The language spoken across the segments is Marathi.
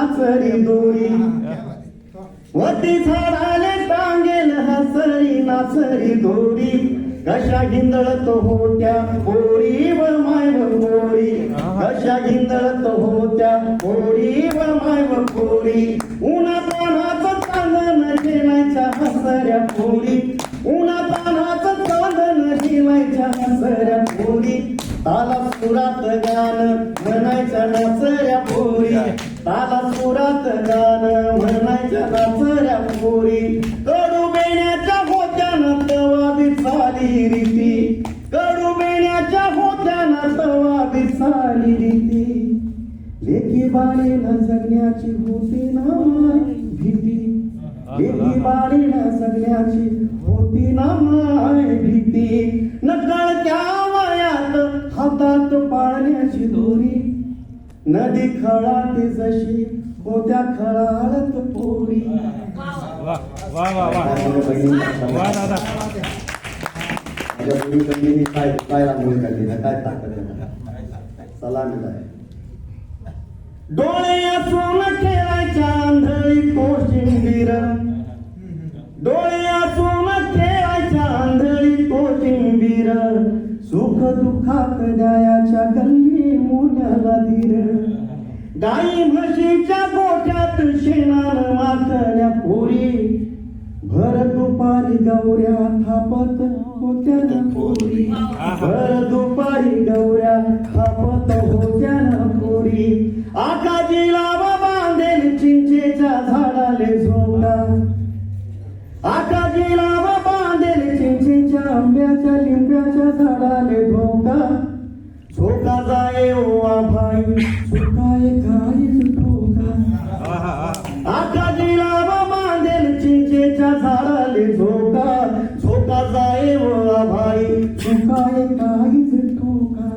नाचरी दोरी वटी झाडाले टांगेल हसरी नाचरी दोरी. कशा गिंदळत होत्या पोरी व माय व पोरी कशा गिंदळत होत्या पोरी व माय व पोरी उन्हा तानाच चांदन हिलायच्या हसऱ्या पोरी. उन्हा तानाच चांदन हिलायच्या हसऱ्या पोरी. ताला सुरात गाणं म्हणायच्या नाचऱ्या ताला सुरात गाणं म्हणायच्या नाचऱ्या पोरी कडू बेण्याच्या होत्या ना तवा बिसाली रीती. कडू बेण्याच्या होत्या ना तवा बिसाली रीती. लेखी बाळीला जगण्याची होती ना माय भीती. लेखी बाळीला जगण्याची होती ना माय भीती. नका नदी खळाते जशी होत्या खळाळत पोरी. काय काय रांगोळी काढली ना काय ताकद आहे सलामी आहे डोळे असून ठेवायच्या आंधळी कोशिंबीर. डोळे असून ठेवायच्या आंधळी कोशिंबीर. सुख दुःखात द्यायाच्या गल्ली मुलाला गाई म्हशीच्या गोठ्यात शेणान माखल्या पोरी. भर दुपारी गौऱ्या थापत होत्या ना पोरी. भर दुपारी गौऱ्या थापत होत्या ना पोरी. लावा बांधेल चिंचेच्या झाडाले झोंगला आकाशी लावा बांधेल चिंचेच्या आंब्याच्या लिंब्याच्या झाडाले झोका झोका जाये ओ भाई सुकाय काय ठोका आहा, आहा. आकाजीला बांधेल चिंचेच्या झाडाले झोका झोका जाये व भाई झुकाय काहीच ठोका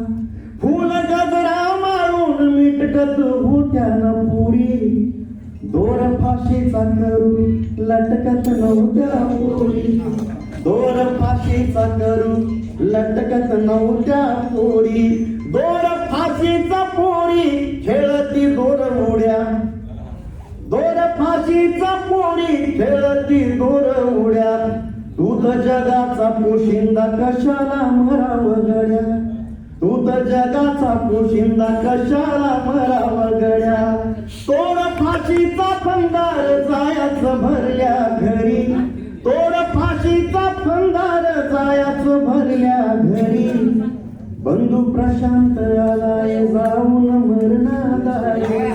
फुल गजरा मारून मिटकत होत्या न पुरी दोर फाशीचा करू लटकत नव्हत्या पोरी दोर फाशीचा करू लटकत नव्हत्या पोरी फाशीचा पोरी खेळती दोर उड्या. दूध जगाचा पोशिंदा कशाला मराव गड्या? दूध जगाचा पोशिंदा कशाला मराव गड्या? तोड फाशीचा फंदार जायाच भरल्या घरी. तोड फाशीचा फंदार जायाच भरल्या घरी. बंधू प्रशांत आलाय जाऊन मरणादारी